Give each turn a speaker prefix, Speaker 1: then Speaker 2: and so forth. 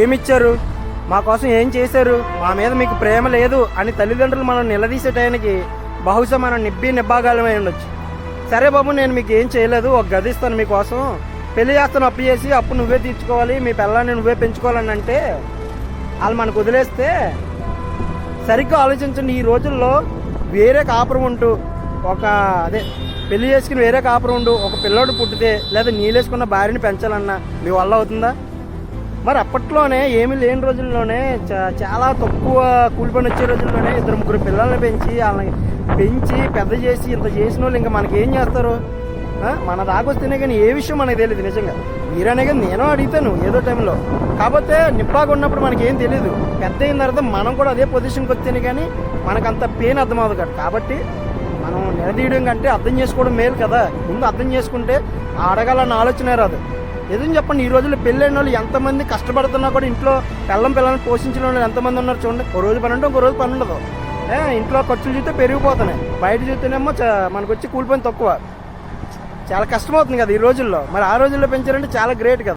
Speaker 1: ఏమిచ్చారు? మా కోసం ఏం చేశారు? మా మీద మీకు ప్రేమ లేదు అని తల్లిదండ్రులు మనం నిలదీసే టైంకి బహుశా మనం నిబ్బి నిబ్బాగాలమై ఉండొచ్చు. సరే బాబు నేను మీకు ఏం చేయలేదు. ఒక గది ఇస్తాను మీకోసం. పెళ్ళి చేస్తాను అప్పు చేసి అప్పు నువ్వే తీర్చుకోవాలి. మీ పిల్లాన్ని నువ్వే పెంచుకోవాలని అంటే వాళ్ళు మనకు వదిలేస్తే సరిగ్గా ఆలోచించండి. ఈ రోజుల్లో వేరే కాపురం ఉంటూ ఒక అదే పెళ్ళి చేసుకుని వేరే కాపురం ఉండు ఒక పిల్లోడు పుట్టితే లేదా నీళ్ళేసుకున్న భార్యని పెంచాలన్నా మీ వల్ల అవుతుందా? మరి అప్పట్లోనే ఏమీ లేని రోజుల్లోనే చా- చాలా తక్కువ కూలి పని వచ్చే రోజుల్లోనే ఇద్దరు ముగ్గురు పిల్లల్ని పెంచి వాళ్ళని పెంచి పెద్ద చేసి ఇంత చేసిన వాళ్ళు ఇంకా మనకి ఏం చేస్తారు మన దాకొస్తేనే కానీ ఏ విషయం మనకు తెలియదు నిజంగా. మీరనే కానీ నేను అడుగుతాను ఏదో టైంలో. కాకపోతే నిప్పాగా ఉన్నప్పుడు మనకి ఏం తెలియదు పెద్ద అయిన తర్వాత మనం కూడా అదే పొజిషన్కి వస్తేనే కానీ మనకు అంత పెయిన్ అర్థమవుతుంది కదా. కాబట్టి మనం నిలదీయడం కంటే అర్థం చేసుకోవడం మేలు కదా. ముందు అర్థం చేసుకుంటే ఆ అడగాలన్న ఆలోచనే రాదు. ఏదని చెప్పండి ఈ రోజుల్లో పెళ్ళైన వాళ్ళు ఎంతమంది కష్టపడుతున్నా కూడా ఇంట్లో పిల్లం పిల్లల్ని పోషించిన వాళ్ళు ఎంతమంది ఉన్నారు చూడండి. ఒక రోజు పని ఉంటే ఒక రోజు పని ఉండదు. ఇంట్లో ఖర్చులు చూస్తే పెరిగిపోతున్నాయి. బయట చూస్తేనేమో చ- మనకు వచ్చి కూలిపోయిన తక్కువ. చాలా కష్టమవుతుంది కదా ఈ రోజుల్లో. మరి ఆ రోజుల్లో పెంచారంటే చాలా గ్రేట్ కదా.